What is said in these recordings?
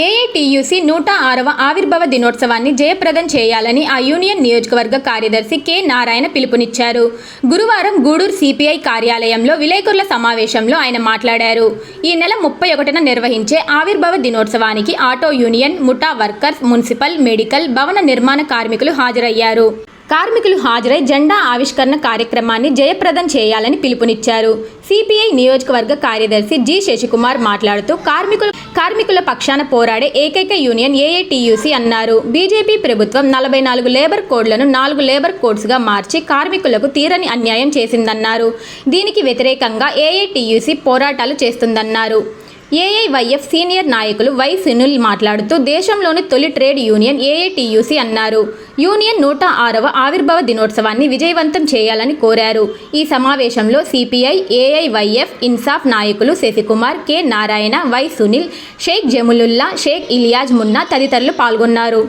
AITUC నూట ఆరవ ఆవిర్భావ దినోత్సవాన్ని జయప్రదం చేయాలని ఆ యూనియన్ నియోజకవర్గ కార్యదర్శి కె నారాయణ పిలుపునిచ్చారు. గురువారం గూడూరు సిపిఐ కార్యాలయంలో విలేకరుల సమావేశంలో ఆయన మాట్లాడారు. ఈ నెల ముప్పై ఒకటిన నిర్వహించే ఆవిర్భావ దినోత్సవానికి ఆటో యూనియన్ ముఠా వర్కర్స్ మున్సిపల్ మెడికల్ భవన నిర్మాణ కార్మికులు హాజరయ్యారు. కార్మికులు హాజరై జెండా ఆవిష్కరణ కార్యక్రమాన్ని జయప్రదం చేయాలని పిలుపునిచ్చారు. సిపిఐ నియోజకవర్గ కార్యదర్శి జి శశికుమార్ మాట్లాడుతూ కార్మికులు కార్మికుల పక్షాన పోరాడే ఏకైక యూనియన్ ఏఐటియుసి అన్నారు. బీజేపీ ప్రభుత్వం నలభై నాలుగు లేబర్ కోడ్లను నాలుగు లేబర్ కోడ్స్గా మార్చి కార్మికులకు తీరని అన్యాయం చేసిందన్నారు. దీనికి వ్యతిరేకంగా ఏఏటీయూసీ పోరాటాలు చేస్తుందన్నారు. ఏఐవైఎఫ్ సీనియర్ నాయకులు వై సునీల్ మాట్లాడుతూ దేశంలోని తొలి ట్రేడ్ యూనియన్ ఏఐటీయూసీ అన్నారు. యూనియన్ నూట ఆరవ ఆవిర్భావ దినోత్సవాన్ని విజయవంతం చేయాలని కోరారు. ఈ సమావేశంలో సిపిఐ ఏఐవైఎఫ్ ఇన్సాఫ్ నాయకులు శశికుమార్ కె నారాయణ వై సునీల్ షేక్ జములుల్లా షేక్ ఇలియాజ్ మున్నా తదితరులు పాల్గొన్నారు.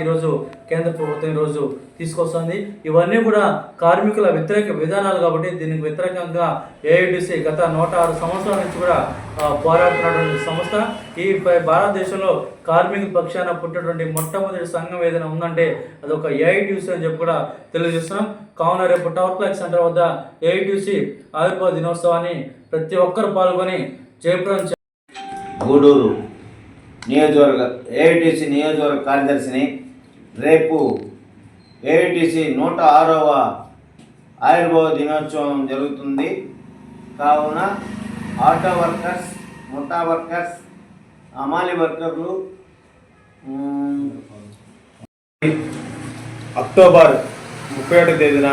ఈరోజు కేంద్ర ప్రభుత్వం ఈరోజు తీసుకొస్తుంది. ఇవన్నీ కూడా కార్మికుల వ్యతిరేక విధానాలు కాబట్టి దీనికి వ్యతిరేకంగా ఏఐడిసి గత నూట ఆరు సంవత్సరాల నుంచి కూడా పోరాడుతున్నటువంటి సంస్థ. ఈ భారతదేశంలో కార్మికుల పక్షాన పుట్టినటువంటి మొట్టమొదటి సంఘం ఏదైనా ఉందంటే అది ఒక ఏఐటిసి అని చెప్పి కూడా తెలియజేస్తున్నాం. కావున రేపు టవర్ ప్లాక్ సెంటర్ వద్ద ఏఐటిసి ఆవిర్భావ దినోత్సవాన్ని ప్రతి ఒక్కరు పాల్గొని జయప్రదం గూడూరు నియోజకవర్గ ఏఐటిసి నియోజకవర్గ కార్యదర్శిని రేపు ఏఐటీసీ నూట ఆరవ ఆయుర్భవ దినోత్సవం జరుగుతుంది. కావున ఆటో వర్కర్స్ ముఠా వర్కర్స్ అమాలి వర్కర్లు అక్టోబర్ ముప్పై ఒకటి తేదీన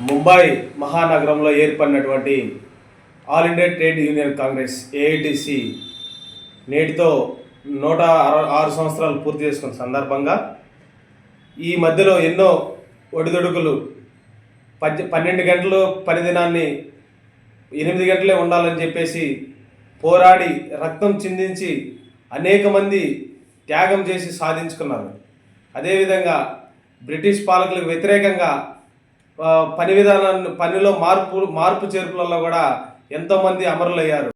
ముంబై మహానగరంలో ఏర్పడినటువంటి all India trade union congress AITC నేటితో నూట ఆరు సంవత్సరాలు పూర్తి చేసుకున్న సందర్భంగా ఈ మధ్యలో ఎన్నో ఒడిదొడుకులు పద్దె పన్నెండు గంటలు పని దినాన్ని ఎనిమిది గంటలే ఉండాలని చెప్పేసి పోరాడి రక్తం చిందించి అనేక మంది త్యాగం చేసి సాధించుకున్నారు. అదేవిధంగా బ్రిటిష్ పాలకులకు వ్యతిరేకంగా పని విధానాన్ని పనిలో మార్పు మార్పు చేర్పులలో కూడా ఎంతోమంది అమరులయ్యారు.